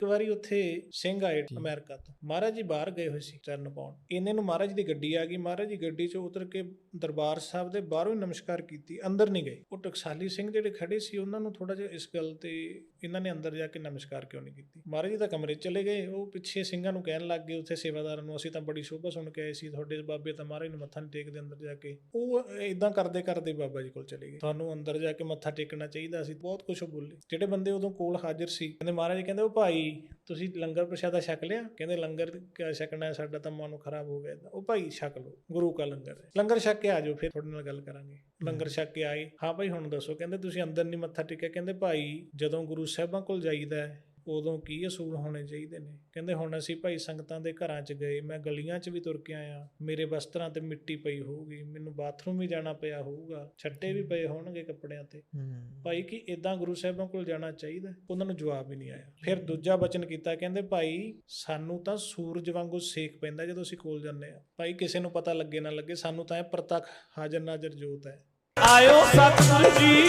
ਇੱਕ ਵਾਰੀ ਉੱਥੇ ਸਿੰਘ ਆਏ ਅਮਰੀਕਾ ਤੋਂ। ਮਹਾਰਾਜ ਜੀ ਬਾਹਰ ਗਏ ਹੋਏ ਸੀ ਚਰਨ ਪਾਉਣ ਇਹਨੇ ਨੂੰ ਮਹਾਰਾਜ ਦੀ ਗੱਡੀ ਆ ਗਈ। ਮਹਾਰਾਜ ਜੀ ਗੱਡੀ 'ਚੋਂ ਉਤਰ ਕੇ ਦਰਬਾਰ ਸਾਹਿਬ ਦੇ ਬਾਹਰੋਂ ਹੀ ਨਮਸਕਾਰ ਕੀਤੀ। ਅੰਦਰ ਨਹੀਂ ਗਏ। ਉਹ ਟਕਸਾਲੀ ਸਿੰਘ ਜਿਹੜੇ ਖੜੇ ਸੀ ਉਹਨਾਂ ਨੂੰ ਥੋੜਾ ਜਿਹਾ ਇਸ ਗੱਲ ਤੇ ਇਹਨਾਂ ਨੇ ਅੰਦਰ ਜਾ ਕੇ ਨਮਸਕਾਰ ਕਿਉਂ ਨਹੀਂ ਕੀਤੀ? ਮਹਾਰਾਜ ਜੀ ਤਾਂ ਕਮਰੇ 'ਚ ਚਲੇ ਗਏ। ਉਹ ਪਿੱਛੇ ਸਿੰਘਾਂ ਨੂੰ ਕਹਿਣ ਲੱਗ ਗਏ ਉੱਥੇ ਸੇਵਾਦਾਰਾਂ ਨੂੰ ਅਸੀਂ ਤਾਂ ਬੜੀ ਸ਼ੋਭਾ ਸੁਣ ਕੇ ਆਏ ਸੀ। ਤੁਹਾਡੇ ਬਾਬੇ ਤਾਂ ਮਹਾਰਾਜ ਨੂੰ ਮੱਥਾ ਨਹੀਂ ਟੇਕਦੇ ਅੰਦਰ ਜਾ ਕੇ। ਉਹ ਇਦਾਂ ਕਰਦੇ ਕਰਦੇ ਬਾਬਾ ਜੀ ਕੋਲ ਚਲੇ ਗਏ। ਤੁਹਾਨੂੰ ਅੰਦਰ ਜਾ ਕੇ ਮੱਥਾ ਟੇਕਣਾ ਚਾਹੀਦਾ ਸੀ। ਬਹੁਤ ਕੁਝ ਬੋਲੇ। ਜਿਹੜੇ ਬੰਦੇ ਉਦੋਂ ਕੋਲ ਹਾਜ਼ਰ ਸੀ ਕਹਿੰਦੇ ਮਹਾਰਾਜ ਕਹਿੰਦੇ ਉਹ ਭਾਈ ਤੁਸੀਂ ਲੰਗਰ ਪ੍ਰਸ਼ਾਦਾ ਛਕ ਲਿਆ? ਕਹਿੰਦੇ ਲੰਗਰ ਕਿਆ ਛਕਣਾ ਸਾਡਾ ਤਾਂ ਮਨ ਖਰਾਬ ਹੋ ਗਿਆ। ਉਹ ਭਾਈ ਛਕ ਲਓ ਗੁਰੂ ਕਾ ਲੰਗਰ ਹੈ। ਲੰਗਰ ਛਕ ਕੇ ਆ ਜਾਓ ਫਿਰ ਤੁਹਾਡੇ ਨਾਲ ਗੱਲ ਕਰਾਂਗੇ। ਲੰਗਰ ਛਕ ਕੇ ਆਏ। ਹਾਂ ਭਾਈ ਹੁਣ ਦੱਸੋ ਕਹਿੰਦੇ ਤੁਸੀਂ ਅੰਦਰ ਨਹੀਂ ਮੱਥਾ ਟੇਕਿਆ। ਕਹਿੰਦੇ ਭਾਈ ਜਦੋਂ ਗੁਰੂ ਸਾਹਿਬਾਂ ਕੋਲ ਜਾਈਦਾ ਹੈ ਉਦੋਂ ਕੀ ਅਸੂਲ ਹੋਣੇ ਚਾਹੀਦੇ ਨੇ? ਕਹਿੰਦੇ ਹੁਣ ਅਸੀਂ ਭਾਈ ਸੰਗਤਾਂ ਦੇ ਘਰਾਂ 'ਚ ਗਏ ਮੈਂ ਗਲੀਆਂ 'ਚ ਵੀ ਤੁਰ ਕੇ ਆਇਆ ਮੇਰੇ ਵਸਤਰਾਂ ਤੇ ਮਿੱਟੀ ਪਈ ਹੋਊਗੀ ਮੈਨੂੰ ਬਾਥਰੂਮ ਵੀ ਜਾਣਾ ਪਿਆ ਹੋਊਗਾ ਛੱਟੇ ਵੀ ਪਏ ਹੋਣਗੇ ਕੱਪੜਿਆਂ ਤੇ। ਭਾਈ ਕਿ ਇਦਾਂ ਗੁਰੂ ਸਾਹਿਬਾਂ ਕੋਲ ਜਾਣਾ ਚਾਹੀਦਾ? ਉਹਨਾਂ ਨੂੰ ਜਵਾਬ ਹੀ ਨਹੀਂ ਆਇਆ। ਫਿਰ ਦੂਜਾ ਬਚਨ ਕੀਤਾ ਕਹਿੰਦੇ ਭਾਈ ਸਾਨੂੰ ਤਾਂ ਸੂਰਜ ਵਾਂਗੂ ਸੇਕ ਪੈਂਦਾ ਜਦੋਂ ਅਸੀਂ ਕੋਲ ਜਾਂਦੇ ਆ ਭਾਈ ਕਿਸੇ ਨੂੰ ਪਤਾ ਲੱਗੇ ਨਾ ਲੱਗੇ ਸਾਨੂੰ ਤਾਂ ਇਹ ਪ੍ਰਤੱਖ ਹਾਜ਼ਰ ਨਾਜ਼ਰ ਜੋਤ ਹੈ। ਆਇਓ ਸਤਿਗੁਰੂ ਜੀ